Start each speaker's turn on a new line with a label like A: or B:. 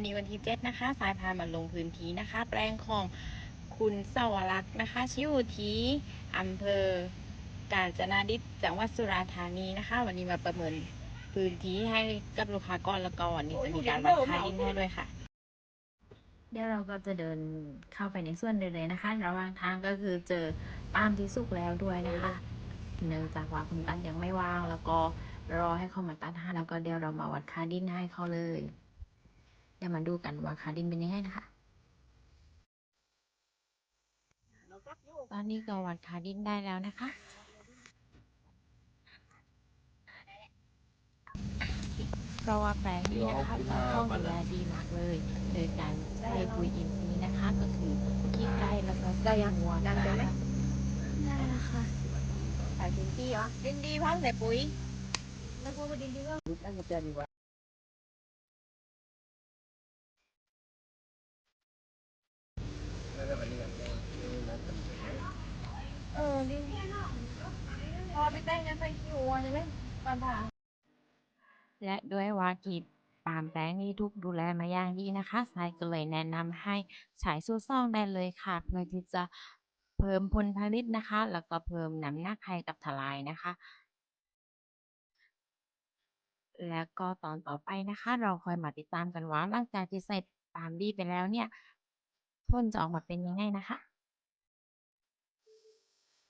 A: วันนี้วันที่เจ็ดนะคะ สายพามาลงพื้นที่นะคะ แปลงของคุณเสาวรักษ์นะคะ ชิวทีอำเภอกาญจนาดิษฐ์จังหวัดสุราษฎร์ธานีนะคะ วันนี้มาประเมินพื้นที่ให้กับลูกค้าก่อนแล้วก็วันนี้จะมีการวัดค่าดินให้ด้วยค่ะ เดี๋ยวเราก็จะเดินเข้าไปในส่วนเลยนะคะ ระหว่างทางก็คือเจอปาล์มที่สุกแล้วด้วยนะคะ เนื่องจากว่าคุณตันยังไม่ว่างแล้วก็รอให้เขามาตัดให้แล้วก็เดี๋ยวเรามาวัดค่าดินให้เขาเลย เดี๋ยวมาดูกันว่าค่าดินเป็นยังไงนะคะ ตอนนี้ก็วัดค่าดินได้แล้วนะคะ เพราะว่าแปลงนี้นะคะเราเข้าดูแลดีมากเลย โดยการใช้ปุ๋ยอินทรีย์นะคะ ก็คือขี้ไก่แล้วก็ได้ยังหัวดันไปไหมได้แล้วค่ะใส่ดินดีเหรอดินดีพร้อมใส่ปุ๋ยแล้วพวกดินดีก็ เออดิพอไปแต่งกันไปคิวใช่ไหมปัญหาและด้วยวากิจปามแปลงนี้ทุกดูแลมาอย่างดีนะคะสายก็เลยแนะนำให้ฉายสูซ่องได้เลยค่ะ เพื่อที่จะเพิ่มผลผลิตนะคะ แล้วก็เพิ่มน้ำหนักให้กับทลายนะคะ แล้วก็ตอนต่อไปนะคะ เราคอยมาติดตามกันว่าหลังจากที่ใส่ปามดีไปแล้วเนี่ยผลจะออกมาเป็นยังไงนะคะ